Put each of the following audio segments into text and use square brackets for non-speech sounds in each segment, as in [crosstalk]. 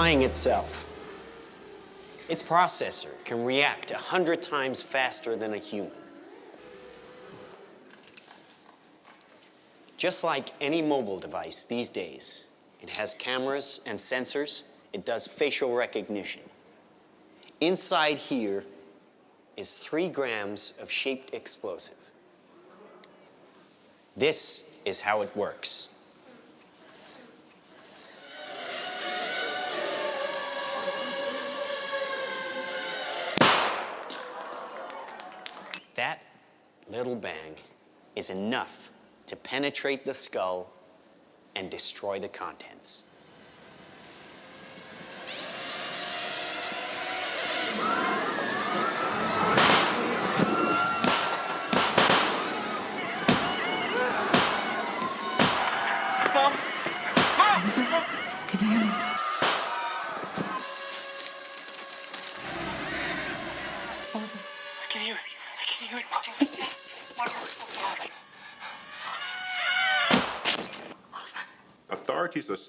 flying itself. Its processor can react a hundred times faster than a human. Just like any mobile device these days, it has cameras and sensors. It does facial recognition. Inside here is three grams of shaped explosive. This is how it works. That little bang is enough to penetrate the skull and destroy the contents.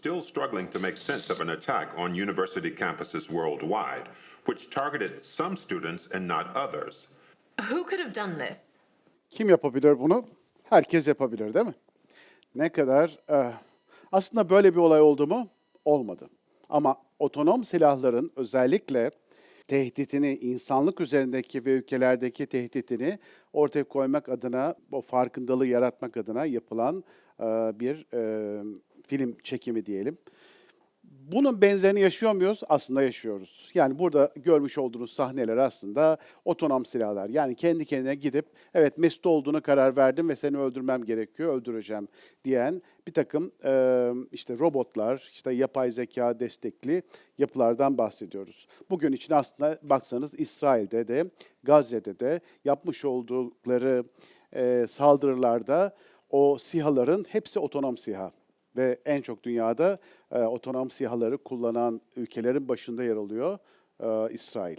Still struggling to make sense of an attack on university campuses worldwide, which targeted some students and not others. Who could have done this? Kim yapabilir bunu? Herkes yapabilir değil mi? Ne kadar... eh, aslında böyle bir olay oldu mu? Olmadı. Ama otonom silahların özellikle tehditini, insanlık üzerindeki ve ülkelerdeki tehditini ortaya koymak adına, o farkındalığı yaratmak adına yapılan eh, bir eh, film çekimi diyelim. Bunun benzerini yaşıyor muyuz? Aslında yaşıyoruz. Yani burada görmüş olduğunuz sahneler aslında otonom silahlar. Yani kendi kendine gidip evet Mesut olduğunu karar verdim ve seni öldürmem gerekiyor, öldüreceğim diyen bir takım e, işte robotlar, işte yapay zeka destekli yapılardan bahsediyoruz. Bugün için aslında baksanız İsrail'de de Gazze'de de yapmış oldukları e, saldırılarda o sihaların hepsi otonom siha ve en çok dünyada e, otonom sihaları kullanan ülkelerin başında yer alıyor e, İsrail.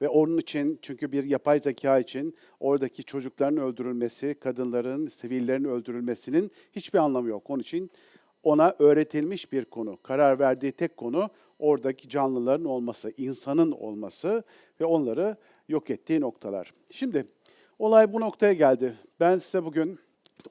Ve onun için çünkü bir yapay zeka için oradaki çocukların öldürülmesi, kadınların, sivillerin öldürülmesinin hiçbir anlamı yok. Onun için ona öğretilmiş bir konu. Karar verdiği tek konu oradaki canlıların olması, insanın olması ve onları yok ettiği noktalar. Şimdi olay bu noktaya geldi. Ben size bugün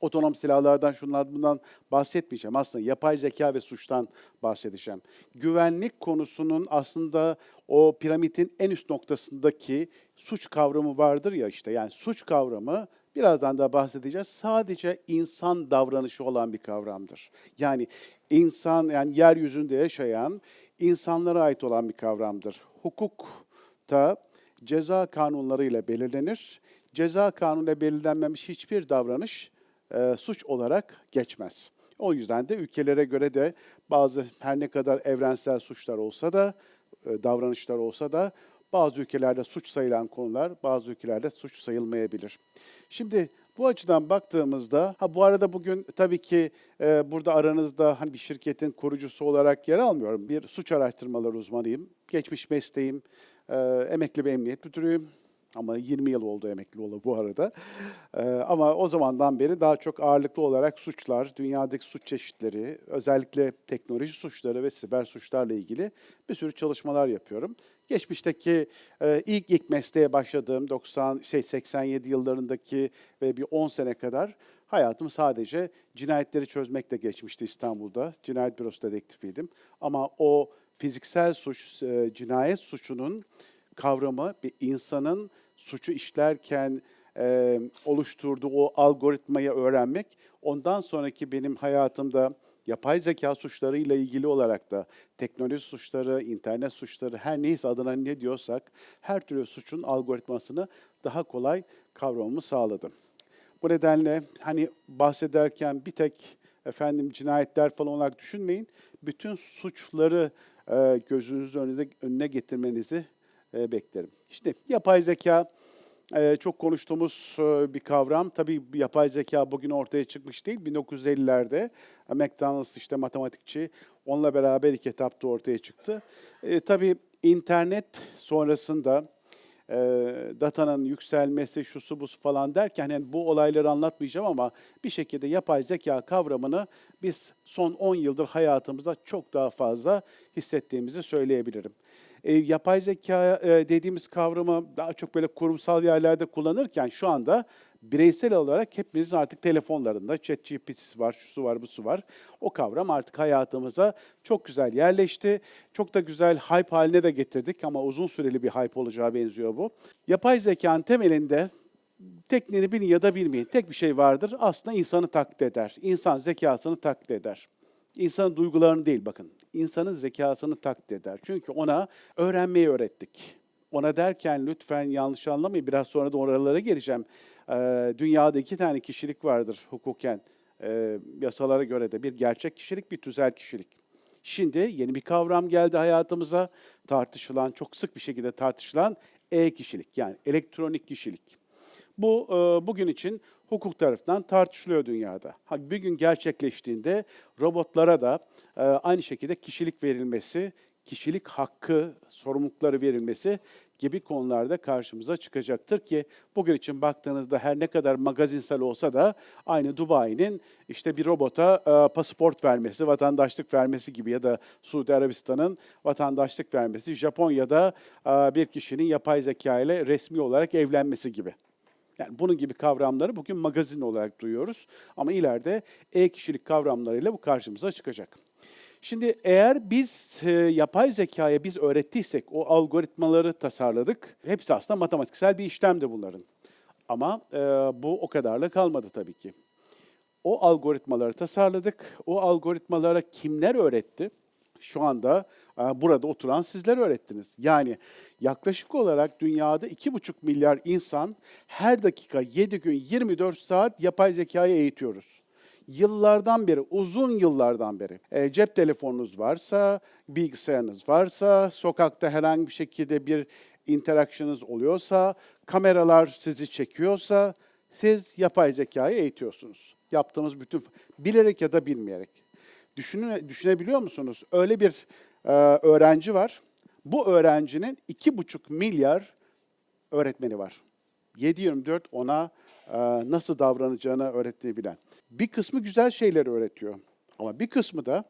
otonom silahlardan şunlar bundan bahsetmeyeceğim. Aslında yapay zeka ve suçtan bahsedeceğim. Güvenlik konusunun aslında o piramidin en üst noktasındaki suç kavramı vardır ya işte. Yani suç kavramı birazdan da bahsedeceğiz. Sadece insan davranışı olan bir kavramdır. Yani insan yani yeryüzünde yaşayan insanlara ait olan bir kavramdır. Hukukta ceza kanunlarıyla belirlenir. Ceza kanunuyla belirlenmemiş hiçbir davranış e, suç olarak geçmez. O yüzden de ülkelere göre de bazı her ne kadar evrensel suçlar olsa da, e, davranışlar olsa da bazı ülkelerde suç sayılan konular bazı ülkelerde suç sayılmayabilir. Şimdi bu açıdan baktığımızda, ha bu arada bugün tabii ki e, burada aranızda hani bir şirketin kurucusu olarak yer almıyorum. Bir suç araştırmaları uzmanıyım. Geçmiş mesleğim, e, emekli bir emniyet müdürüyüm. Ama 20 yıl oldu emekli olalı bu arada. Ee, ama o zamandan beri daha çok ağırlıklı olarak suçlar, dünyadaki suç çeşitleri, özellikle teknoloji suçları ve siber suçlarla ilgili bir sürü çalışmalar yapıyorum. Geçmişteki e, ilk ilk mesleğe başladığım 90 şey 87 yıllarındaki ve bir 10 sene kadar hayatım sadece cinayetleri çözmekle geçmişti İstanbul'da. Cinayet bürosu dedektifiydim. Ama o fiziksel suç, e, cinayet suçunun kavramı bir insanın suçu işlerken e, oluşturduğu o algoritmayı öğrenmek, ondan sonraki benim hayatımda yapay zeka suçlarıyla ilgili olarak da teknoloji suçları, internet suçları, her neyse adına ne diyorsak, her türlü suçun algoritmasını daha kolay kavramamı sağladı. Bu nedenle hani bahsederken bir tek efendim cinayetler falan olarak düşünmeyin. Bütün suçları e, gözünüzün önüne, önüne getirmenizi e, beklerim. İşte yapay zeka e, çok konuştuğumuz e, bir kavram. Tabii yapay zeka bugün ortaya çıkmış değil. 1950'lerde McDonald's işte matematikçi onunla beraber ilk etapta ortaya çıktı. Tabii internet sonrasında datanın yükselmesi, şusu busu falan derken yani bu olayları anlatmayacağım ama bir şekilde yapay zeka kavramını biz son 10 yıldır hayatımızda çok daha fazla hissettiğimizi söyleyebilirim. E, yapay zeka e, dediğimiz kavramı daha çok böyle kurumsal yerlerde kullanırken şu anda bireysel olarak hepimizin artık telefonlarında ChatGPT'si var, şusu var, busu var. O kavram artık hayatımıza çok güzel yerleşti. Çok da güzel hype haline de getirdik ama uzun süreli bir hype olacağı benziyor bu. Yapay zekanın temelinde tekniğini bilin ya da bilmeyin. Tek bir şey vardır. Aslında insanı taklit eder. İnsan zekasını taklit eder. İnsanın duygularını değil bakın. İnsanın zekasını taklit eder. Çünkü ona öğrenmeyi öğrettik. Ona derken lütfen yanlış anlamayın. Biraz sonra da oralara geleceğim. Ee, dünyada iki tane kişilik vardır hukuken. Ee, yasalara göre de bir gerçek kişilik, bir tüzel kişilik. Şimdi yeni bir kavram geldi hayatımıza. Tartışılan, çok sık bir şekilde tartışılan e-kişilik yani elektronik kişilik. Bu e, bugün için hukuk tarafından tartışılıyor dünyada. Ha, bir gün gerçekleştiğinde robotlara da e, aynı şekilde kişilik verilmesi, kişilik hakkı, sorumlulukları verilmesi gibi konularda karşımıza çıkacaktır ki bugün için baktığınızda her ne kadar magazinsel olsa da aynı Dubai'nin işte bir robota e, pasaport vermesi, vatandaşlık vermesi gibi ya da Suudi Arabistan'ın vatandaşlık vermesi, Japonya'da e, bir kişinin yapay zeka ile resmi olarak evlenmesi gibi. Yani bunun gibi kavramları bugün magazin olarak duyuyoruz ama ileride e-kişilik kavramlarıyla bu karşımıza çıkacak. Şimdi eğer biz e, yapay zekaya biz öğrettiysek, o algoritmaları tasarladık, hepsi aslında matematiksel bir işlemdi bunların. Ama e, bu o kadarla kalmadı tabii ki. O algoritmaları tasarladık. O algoritmalara kimler öğretti? Şu anda e, burada oturan sizler öğrettiniz. Yani yaklaşık olarak dünyada 2,5 milyar insan her dakika 7 gün 24 saat yapay zekayı eğitiyoruz. Yıllardan beri, uzun yıllardan beri e, cep telefonunuz varsa, bilgisayarınız varsa, sokakta herhangi bir şekilde bir interaction'ınız oluyorsa, kameralar sizi çekiyorsa siz yapay zekayı eğitiyorsunuz. Yaptığınız bütün, bilerek ya da bilmeyerek. Düşünün, düşünebiliyor musunuz? Öyle bir e, öğrenci var. Bu öğrencinin iki buçuk milyar öğretmeni var. 7-24 ona e, nasıl davranacağını öğrettiğini bilen. Bir kısmı güzel şeyler öğretiyor. Ama bir kısmı da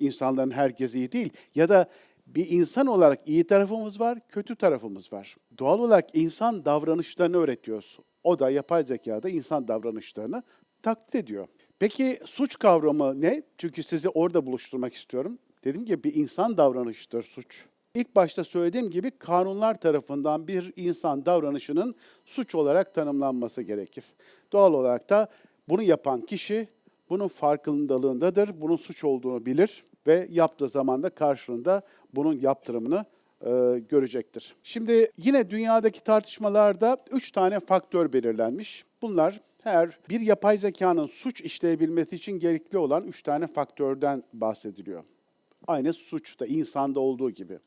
insanların herkesi iyi değil. Ya da bir insan olarak iyi tarafımız var, kötü tarafımız var. Doğal olarak insan davranışlarını öğretiyoruz. O da yapay zekada insan davranışlarını taklit ediyor. Peki suç kavramı ne? Çünkü sizi orada buluşturmak istiyorum. Dedim ki bir insan davranışıdır suç. İlk başta söylediğim gibi kanunlar tarafından bir insan davranışının suç olarak tanımlanması gerekir. Doğal olarak da bunu yapan kişi bunun farkındalığındadır, bunun suç olduğunu bilir ve yaptığı zaman da karşılığında bunun yaptırımını e, görecektir. Şimdi yine dünyadaki tartışmalarda üç tane faktör belirlenmiş. Bunlar her bir yapay zekanın suç işleyebilmesi için gerekli olan üç tane faktörden bahsediliyor. Aynı suçta, insanda olduğu gibi.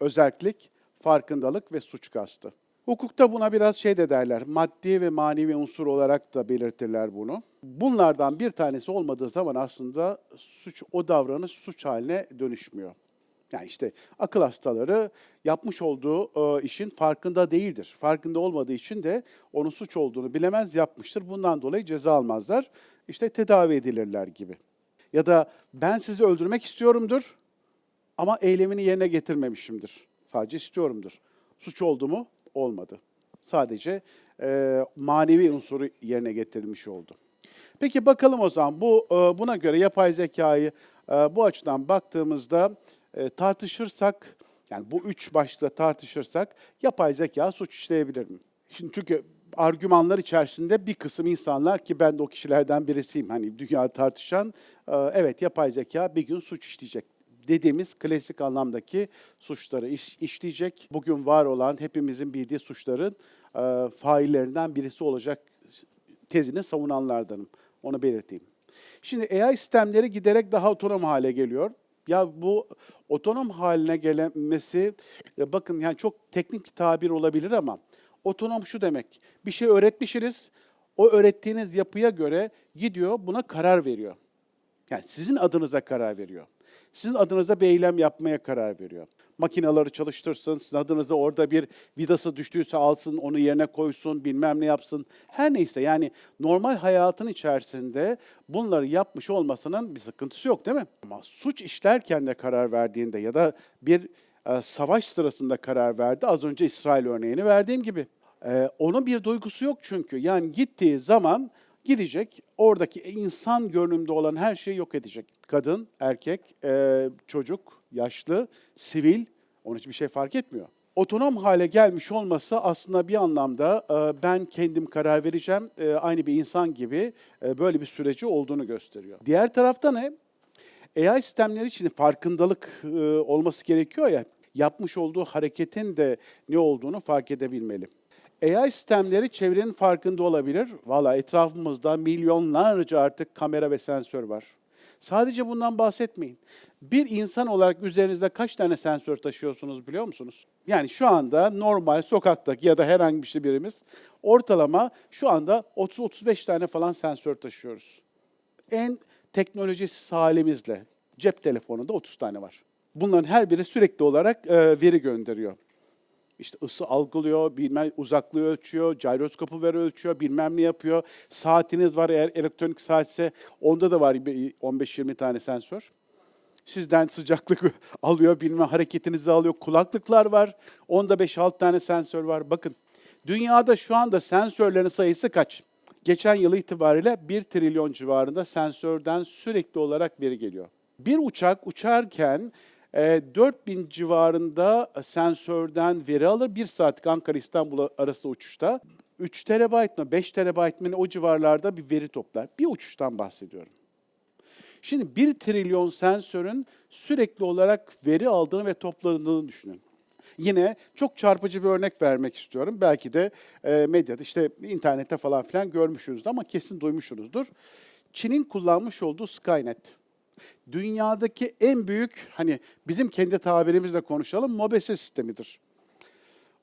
Özellik, farkındalık ve suç kastı. Hukukta buna biraz şey de derler, maddi ve manevi unsur olarak da belirtirler bunu. Bunlardan bir tanesi olmadığı zaman aslında suç, o davranış suç haline dönüşmüyor. Yani işte akıl hastaları yapmış olduğu e, işin farkında değildir. Farkında olmadığı için de onun suç olduğunu bilemez yapmıştır. Bundan dolayı ceza almazlar. İşte tedavi edilirler gibi. Ya da ben sizi öldürmek istiyorumdur ama eylemini yerine getirmemişimdir. Sadece istiyorumdur. Suç oldu mu? Olmadı. Sadece e, manevi unsuru yerine getirilmiş oldu. Peki bakalım o zaman bu e, buna göre yapay zekayı e, bu açıdan baktığımızda e, tartışırsak yani bu üç başta tartışırsak yapay zeka suç işleyebilir mi? Şimdi çünkü argümanlar içerisinde bir kısım insanlar ki ben de o kişilerden birisiyim hani dünya tartışan e, evet yapay zeka bir gün suç işleyecek dediğimiz klasik anlamdaki suçları iş, işleyecek. Bugün var olan hepimizin bildiği suçların e, faillerinden birisi olacak tezini savunanlardanım. Onu belirteyim. Şimdi AI sistemleri giderek daha otonom hale geliyor. Ya bu otonom haline gelmesi, ya bakın yani çok teknik bir tabir olabilir ama otonom şu demek. Bir şey öğretmişsiniz, o öğrettiğiniz yapıya göre gidiyor buna karar veriyor. Yani sizin adınıza karar veriyor. Sizin adınıza bir eylem yapmaya karar veriyor. Makinaları çalıştırsın, sizin adınıza orada bir vidası düştüyse alsın, onu yerine koysun, bilmem ne yapsın. Her neyse yani normal hayatın içerisinde bunları yapmış olmasının bir sıkıntısı yok değil mi? Ama suç işlerken de karar verdiğinde ya da bir e, savaş sırasında karar verdi. Az önce İsrail örneğini verdiğim gibi. E, onun bir duygusu yok çünkü. Yani gittiği zaman gidecek, oradaki insan görünümde olan her şeyi yok edecek. Kadın, erkek, e, çocuk, yaşlı, sivil, onun için bir şey fark etmiyor. Otonom hale gelmiş olması aslında bir anlamda e, ben kendim karar vereceğim, e, aynı bir insan gibi e, böyle bir süreci olduğunu gösteriyor. Diğer tarafta ne? AI sistemleri için farkındalık e, olması gerekiyor ya, yapmış olduğu hareketin de ne olduğunu fark edebilmeli. AI sistemleri çevrenin farkında olabilir. Valla etrafımızda milyonlarca artık kamera ve sensör var. Sadece bundan bahsetmeyin. Bir insan olarak üzerinizde kaç tane sensör taşıyorsunuz biliyor musunuz? Yani şu anda normal sokaktaki ya da herhangi bir şey birimiz ortalama şu anda 30-35 tane falan sensör taşıyoruz en teknolojisiz halimizle cep telefonunda 30 tane var. Bunların her biri sürekli olarak e, veri gönderiyor. İşte ısı algılıyor, bilmem uzaklığı ölçüyor, gyroskopu ver ölçüyor, bilmem ne yapıyor. Saatiniz var eğer elektronik saatse onda da var bir 15-20 tane sensör. Sizden sıcaklık [laughs] alıyor, bilmem hareketinizi alıyor. Kulaklıklar var, onda 5-6 tane sensör var. Bakın dünyada şu anda sensörlerin sayısı kaç? Geçen yıl itibariyle 1 trilyon civarında sensörden sürekli olarak veri geliyor. Bir uçak uçarken e, 4000 civarında sensörden veri alır. Bir saatlik Ankara-İstanbul arası uçuşta. 3 terabayt mı 5 terabayt mı o civarlarda bir veri toplar. Bir uçuştan bahsediyorum. Şimdi 1 trilyon sensörün sürekli olarak veri aldığını ve topladığını düşünün. Yine çok çarpıcı bir örnek vermek istiyorum. Belki de e, medyada, işte internette falan filan görmüşsünüzdür ama kesin duymuşsunuzdur. Çin'in kullanmış olduğu Skynet. Dünyadaki en büyük, hani bizim kendi tabirimizle konuşalım, mobese sistemidir.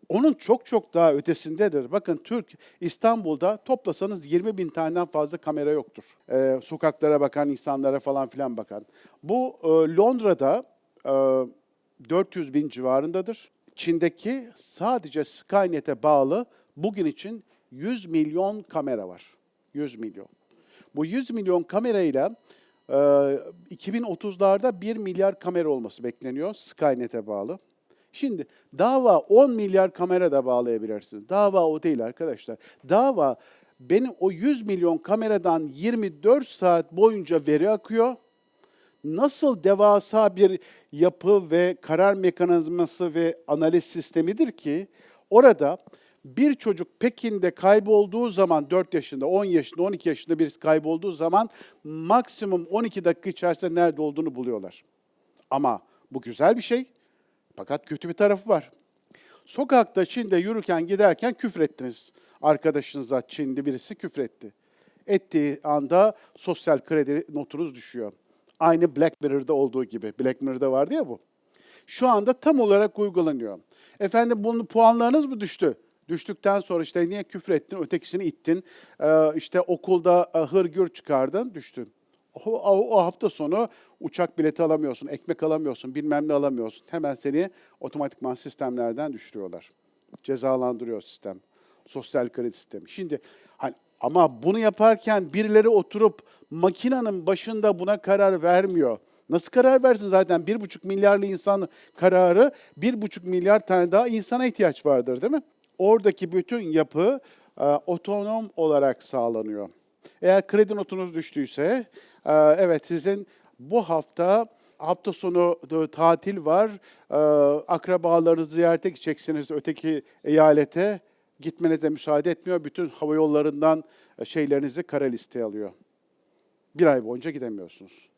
Onun çok çok daha ötesindedir. Bakın Türk, İstanbul'da toplasanız 20 bin taneden fazla kamera yoktur. Ee, sokaklara bakan, insanlara falan filan bakan. Bu e, Londra'da e, 400 bin civarındadır. Çin'deki sadece Skynet'e bağlı bugün için 100 milyon kamera var. 100 milyon. Bu 100 milyon kamerayla e, 2030'larda 1 milyar kamera olması bekleniyor Skynet'e bağlı. Şimdi dava 10 milyar kamera da bağlayabilirsiniz. Dava o değil arkadaşlar. Dava benim o 100 milyon kameradan 24 saat boyunca veri akıyor. Nasıl devasa bir yapı ve karar mekanizması ve analiz sistemidir ki orada bir çocuk Pekin'de kaybolduğu zaman 4 yaşında, 10 yaşında, 12 yaşında birisi kaybolduğu zaman maksimum 12 dakika içerisinde nerede olduğunu buluyorlar. Ama bu güzel bir şey. Fakat kötü bir tarafı var. Sokakta Çin'de yürürken giderken küfrettiniz. Arkadaşınıza Çinli birisi küfretti. Ettiği anda sosyal kredi notunuz düşüyor. Aynı Black Mirror'da olduğu gibi. Black Mirror'da vardı ya bu. Şu anda tam olarak uygulanıyor. Efendim bunun puanlarınız mı düştü? Düştükten sonra işte niye küfrettin, ötekisini ittin, ee, işte okulda e, hırgür çıkardın, düştü. O, o, o hafta sonu uçak bileti alamıyorsun, ekmek alamıyorsun, bilmem ne alamıyorsun. Hemen seni otomatikman sistemlerden düşürüyorlar. Cezalandırıyor sistem. Sosyal kredi sistemi. Şimdi hani ama bunu yaparken birileri oturup makinenin başında buna karar vermiyor. Nasıl karar versin zaten? Bir buçuk milyarlı insan kararı, bir buçuk milyar tane daha insana ihtiyaç vardır değil mi? Oradaki bütün yapı e, otonom olarak sağlanıyor. Eğer kredi notunuz düştüyse, e, evet sizin bu hafta hafta sonu tatil var, e, akrabalarınızı ziyarete gideceksiniz öteki eyalete, gitmenize müsaade etmiyor. Bütün hava yollarından e, şeylerinizi kara listeye alıyor. Bir ay boyunca gidemiyorsunuz.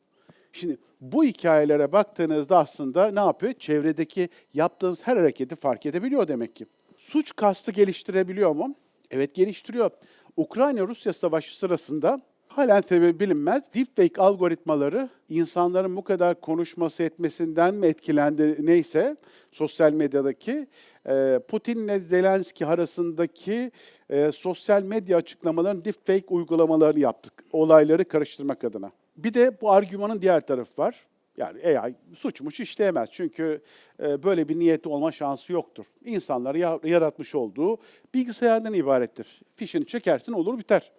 Şimdi bu hikayelere baktığınızda aslında ne yapıyor? Çevredeki yaptığınız her hareketi fark edebiliyor demek ki. Suç kastı geliştirebiliyor mu? Evet geliştiriyor. Ukrayna-Rusya savaşı sırasında halen sebebi bilinmez. Deepfake algoritmaları insanların bu kadar konuşması etmesinden mi etkilendi neyse sosyal medyadaki e, Putin'le Zelenski arasındaki e, sosyal medya açıklamalarının deepfake uygulamalarını yaptık. Olayları karıştırmak adına. Bir de bu argümanın diğer tarafı var. Yani AI suçmuş işleyemez. Çünkü e, böyle bir niyeti olma şansı yoktur. İnsanları ya- yaratmış olduğu bilgisayardan ibarettir. Fişini çekersin olur biter.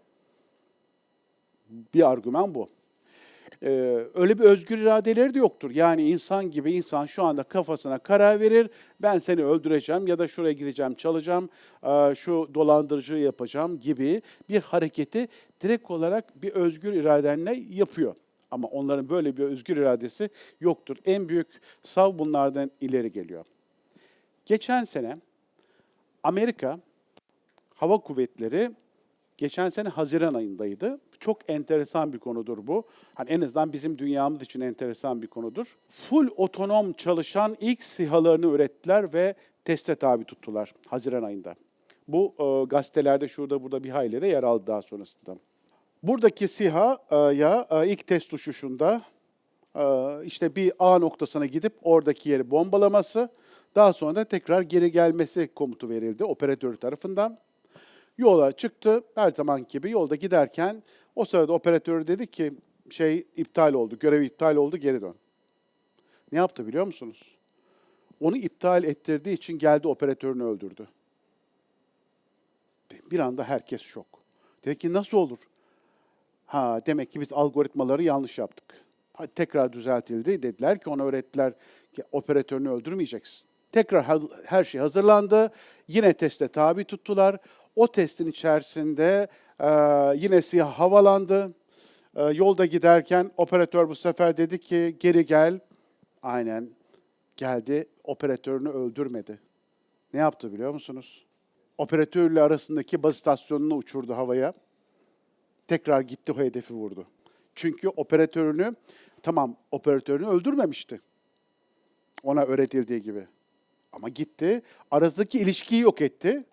Bir argüman bu. Ee, öyle bir özgür iradeleri de yoktur. Yani insan gibi insan şu anda kafasına karar verir. Ben seni öldüreceğim ya da şuraya gideceğim, çalacağım, eee, şu dolandırıcıyı yapacağım gibi bir hareketi direkt olarak bir özgür iradenle yapıyor. Ama onların böyle bir özgür iradesi yoktur. En büyük sav bunlardan ileri geliyor. Geçen sene Amerika Hava Kuvvetleri geçen sene Haziran ayındaydı. Çok enteresan bir konudur bu. Hani en azından bizim dünyamız için enteresan bir konudur. Full otonom çalışan ilk SİHA'larını ürettiler ve teste tabi tuttular Haziran ayında. Bu e, gazetelerde şurada burada bir hayli de yer aldı daha sonrasında. Buradaki SİHA e, ilk test uçuşunda e, işte bir A noktasına gidip oradaki yeri bombalaması, daha sonra da tekrar geri gelmesi komutu verildi operatör tarafından. Yola çıktı. Her zaman gibi yolda giderken o sırada operatör dedi ki şey iptal oldu, görev iptal oldu, geri dön. Ne yaptı biliyor musunuz? Onu iptal ettirdiği için geldi operatörünü öldürdü. Bir anda herkes şok. Dedi ki nasıl olur? Ha demek ki biz algoritmaları yanlış yaptık. Ha, tekrar düzeltildi. Dediler ki ona öğrettiler ki operatörünü öldürmeyeceksin. Tekrar her, şey hazırlandı. Yine teste tabi tuttular. O testin içerisinde e, yine siyah havalandı. E, yolda giderken operatör bu sefer dedi ki geri gel. Aynen geldi operatörünü öldürmedi. Ne yaptı biliyor musunuz? Operatörle arasındaki baz istasyonunu uçurdu havaya tekrar gitti o hedefi vurdu. Çünkü operatörünü, tamam operatörünü öldürmemişti. Ona öğretildiği gibi. Ama gitti, aradaki ilişkiyi yok etti.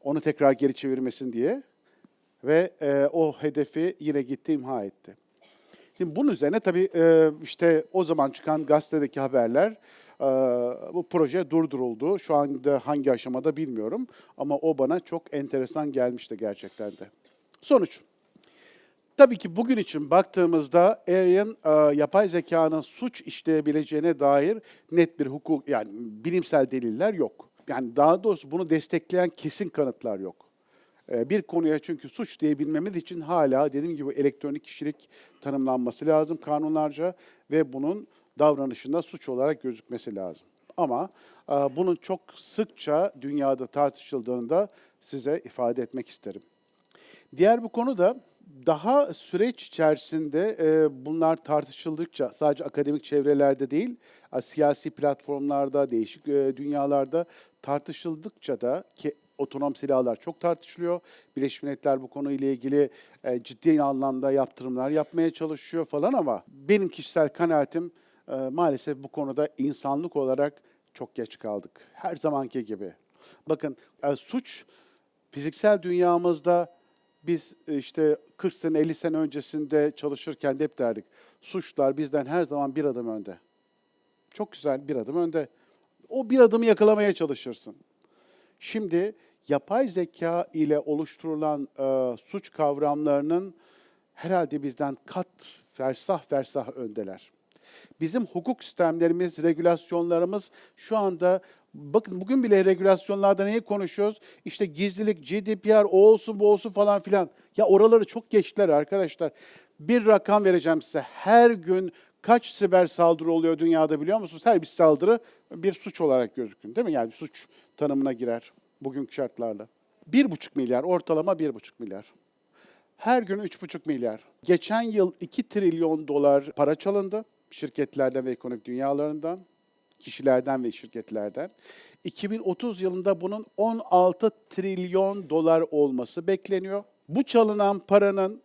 Onu tekrar geri çevirmesin diye. Ve e, o hedefi yine gitti imha etti. Şimdi bunun üzerine tabii e, işte o zaman çıkan gazetedeki haberler e, bu proje durduruldu. Şu anda hangi aşamada bilmiyorum ama o bana çok enteresan gelmişti gerçekten de. Sonuç. Tabii ki bugün için baktığımızda AI'ın e, yapay zekanın suç işleyebileceğine dair net bir hukuk yani bilimsel deliller yok. Yani daha doğrusu bunu destekleyen kesin kanıtlar yok. E, bir konuya çünkü suç diyebilmemiz için hala dediğim gibi elektronik kişilik tanımlanması lazım kanunlarca ve bunun davranışında suç olarak gözükmesi lazım. Ama e, bunun çok sıkça dünyada tartışıldığını da size ifade etmek isterim. Diğer bir konu da daha süreç içerisinde e, bunlar tartışıldıkça sadece akademik çevrelerde değil, siyasi platformlarda, değişik e, dünyalarda tartışıldıkça da ki otonom silahlar çok tartışılıyor. Birleşmiş Milletler bu konuyla ilgili e, ciddi anlamda yaptırımlar yapmaya çalışıyor falan ama benim kişisel kanaatim e, maalesef bu konuda insanlık olarak çok geç kaldık. Her zamanki gibi. Bakın e, suç fiziksel dünyamızda biz e, işte 40 sene 50 sene öncesinde çalışırken de hep derdik. Suçlar bizden her zaman bir adım önde. Çok güzel bir adım önde. O bir adımı yakalamaya çalışırsın. Şimdi yapay zeka ile oluşturulan e, suç kavramlarının herhalde bizden kat fersah fersah öndeler. Bizim hukuk sistemlerimiz, regülasyonlarımız şu anda bakın bugün bile regülasyonlarda neyi konuşuyoruz? İşte gizlilik, GDPR, o olsun bu olsun falan filan. Ya oraları çok geçtiler arkadaşlar. Bir rakam vereceğim size. Her gün kaç siber saldırı oluyor dünyada biliyor musunuz? Her bir saldırı bir suç olarak gözükün değil mi? Yani bir suç tanımına girer bugünkü. Bir buçuk milyar, ortalama bir buçuk milyar. Her gün 3,5 milyar. Geçen yıl 2 trilyon dolar para çalındı şirketlerden ve ekonomik dünyalarından, kişilerden ve şirketlerden. 2030 yılında bunun 16 trilyon dolar olması bekleniyor. Bu çalınan paranın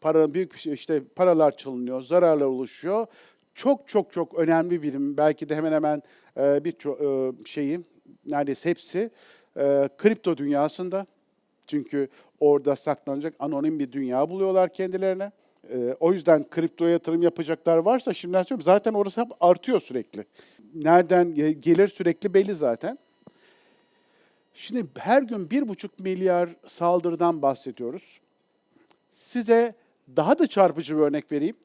paranın büyük bir şey işte paralar çalınıyor, zararlar oluşuyor. Çok çok çok önemli birim. Belki de hemen hemen e, birçok e, şeyin neredeyse hepsi e, kripto dünyasında. Çünkü orada saklanacak anonim bir dünya buluyorlar kendilerine. Ee, o yüzden kripto yatırım yapacaklar varsa şimdiden söylüyorum zaten orası hep artıyor sürekli. Nereden ge- gelir sürekli belli zaten. Şimdi her gün bir buçuk milyar saldırıdan bahsediyoruz. Size daha da çarpıcı bir örnek vereyim.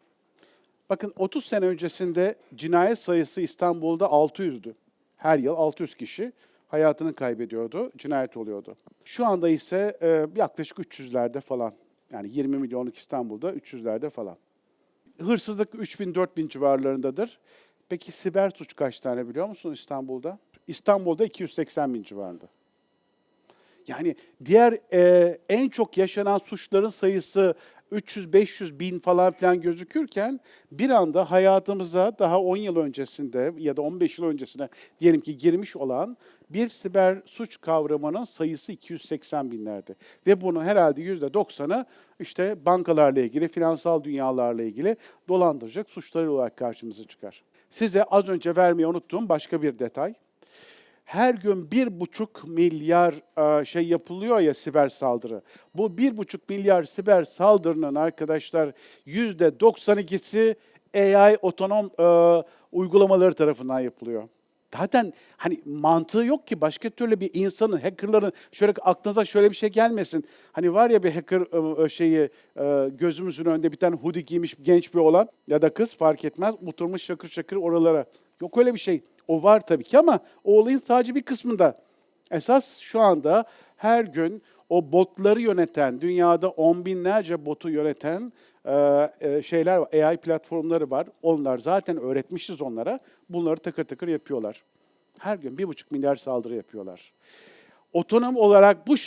Bakın 30 sene öncesinde cinayet sayısı İstanbul'da 600'dü. Her yıl 600 kişi hayatını kaybediyordu, cinayet oluyordu. Şu anda ise e, yaklaşık 300'lerde falan. Yani 20 milyonluk İstanbul'da 300'lerde falan. Hırsızlık 3000-4000 civarlarındadır. Peki siber suç kaç tane biliyor musun İstanbul'da? İstanbul'da 280 bin civarında. Yani diğer e, en çok yaşanan suçların sayısı 300-500 bin falan filan gözükürken bir anda hayatımıza daha 10 yıl öncesinde ya da 15 yıl öncesine diyelim ki girmiş olan bir siber suç kavramının sayısı 280 binlerde. Ve bunu herhalde %90'ı işte bankalarla ilgili, finansal dünyalarla ilgili dolandıracak suçlar olarak karşımıza çıkar. Size az önce vermeyi unuttuğum başka bir detay her gün bir buçuk milyar e, şey yapılıyor ya siber saldırı. Bu bir buçuk milyar siber saldırının arkadaşlar yüzde 92'si AI otonom e, uygulamaları tarafından yapılıyor. Zaten hani mantığı yok ki başka türlü bir insanın, hackerların şöyle aklınıza şöyle bir şey gelmesin. Hani var ya bir hacker e, şeyi e, gözümüzün önünde bir tane hoodie giymiş genç bir olan ya da kız fark etmez oturmuş şakır şakır oralara. Yok öyle bir şey. O var tabii ki ama o olayın sadece bir kısmında. Esas şu anda her gün o botları yöneten, dünyada on binlerce botu yöneten e, e, şeyler var, AI platformları var. Onlar zaten öğretmişiz onlara. Bunları takır takır yapıyorlar. Her gün bir buçuk milyar saldırı yapıyorlar. Otonom olarak bu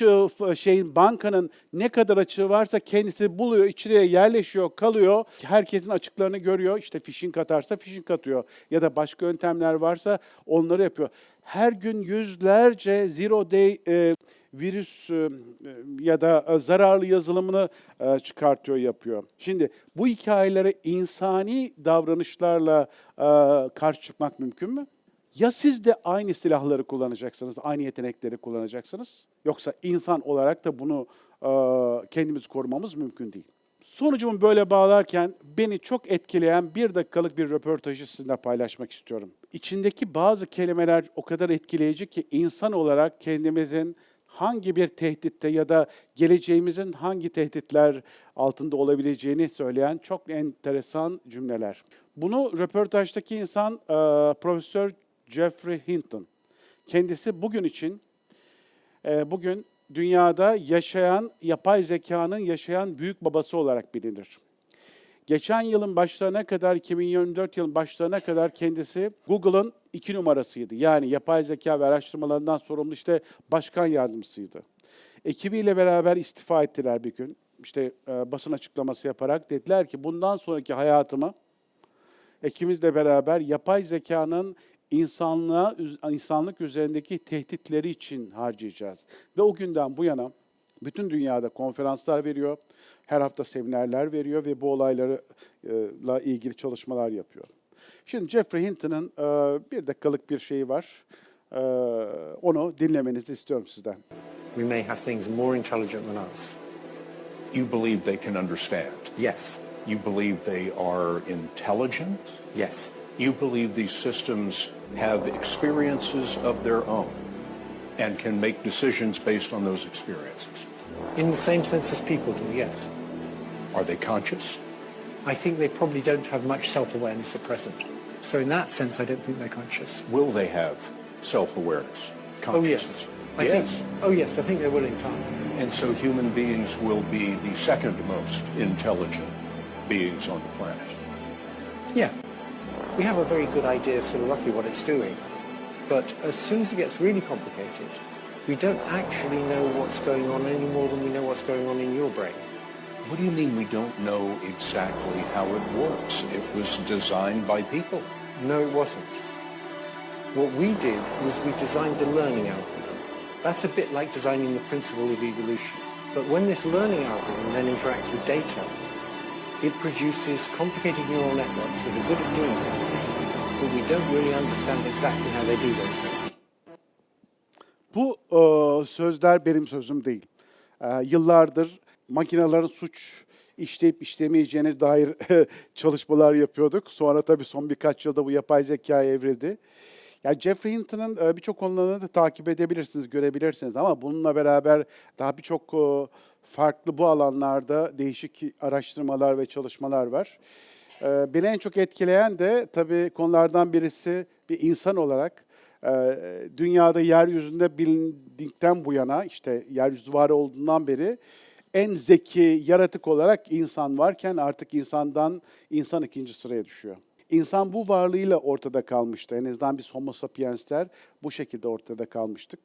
şeyin bankanın ne kadar açığı varsa kendisi buluyor, içeriye yerleşiyor, kalıyor. Herkesin açıklarını görüyor. İşte phishing atarsa phishing atıyor. Ya da başka yöntemler varsa onları yapıyor. Her gün yüzlerce zero day e, virüs e, ya da e, zararlı yazılımını e, çıkartıyor, yapıyor. Şimdi bu hikayelere insani davranışlarla e, karşı çıkmak mümkün mü? Ya siz de aynı silahları kullanacaksınız, aynı yetenekleri kullanacaksınız. Yoksa insan olarak da bunu e, kendimizi korumamız mümkün değil. Sonucumu böyle bağlarken beni çok etkileyen bir dakikalık bir röportajı sizinle paylaşmak istiyorum. İçindeki bazı kelimeler o kadar etkileyici ki insan olarak kendimizin hangi bir tehditte ya da geleceğimizin hangi tehditler altında olabileceğini söyleyen çok enteresan cümleler. Bunu röportajdaki insan e, Profesör Jeffrey Hinton. Kendisi bugün için, e, bugün dünyada yaşayan, yapay zekanın yaşayan büyük babası olarak bilinir. Geçen yılın başlarına kadar, 2024 yılın başlarına kadar kendisi Google'ın iki numarasıydı. Yani yapay zeka ve araştırmalarından sorumlu işte başkan yardımcısıydı. Ekibiyle beraber istifa ettiler bir gün. İşte e, basın açıklaması yaparak dediler ki bundan sonraki hayatımı ekibimizle beraber yapay zekanın insanlığa, insanlık üzerindeki tehditleri için harcayacağız. Ve o günden bu yana bütün dünyada konferanslar veriyor, her hafta seminerler veriyor ve bu olaylarla ilgili çalışmalar yapıyor. Şimdi Jeffrey Hinton'ın e, bir dakikalık bir şeyi var. E, Onu dinlemenizi istiyorum sizden. We may have things more intelligent than us. You believe they can understand. Yes. You believe they are intelligent. Yes. You believe these systems have experiences of their own and can make decisions based on those experiences. In the same sense as people do, yes. Are they conscious? I think they probably don't have much self-awareness at present. So in that sense, I don't think they're conscious. Will they have self-awareness, Oh, yes. I yes. think, oh, yes, I think they will in time. And so human beings will be the second most intelligent beings on the planet. Yeah. We have a very good idea of sort of roughly what it's doing. But as soon as it gets really complicated, we don't actually know what's going on any more than we know what's going on in your brain. What do you mean we don't know exactly how it works? It was designed by people. No, it wasn't. What we did was we designed a learning algorithm. That's a bit like designing the principle of evolution. But when this learning algorithm then interacts with data, it produces complicated neural networks that are good at doing things, but we don't really understand exactly how they do those things. Bu e, sözler benim sözüm değil. E, yıllardır makinelerin suç işleyip işlemeyeceğine dair çalışmalar yapıyorduk. Sonra tabii son birkaç yılda bu yapay zekaya evrildi. Yani Jeffrey Hinton'ın e, birçok konularını da takip edebilirsiniz, görebilirsiniz ama bununla beraber daha birçok e, farklı bu alanlarda değişik araştırmalar ve çalışmalar var. Ee, beni en çok etkileyen de tabii konulardan birisi bir insan olarak e, dünyada yeryüzünde bilindikten bu yana işte yeryüzü var olduğundan beri en zeki yaratık olarak insan varken artık insandan insan ikinci sıraya düşüyor. İnsan bu varlığıyla ortada kalmıştı. En azından biz homo sapiensler bu şekilde ortada kalmıştık.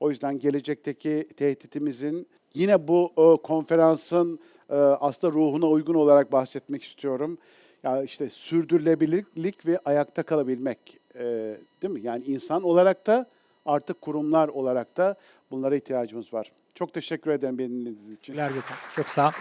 O yüzden gelecekteki tehditimizin yine bu e, konferansın e, aslında ruhuna uygun olarak bahsetmek istiyorum. Ya işte sürdürülebilirlik ve ayakta kalabilmek e, değil mi? Yani insan olarak da artık kurumlar olarak da bunlara ihtiyacımız var. Çok teşekkür ederim benim dinlediğiniz için. Çok sağ ol.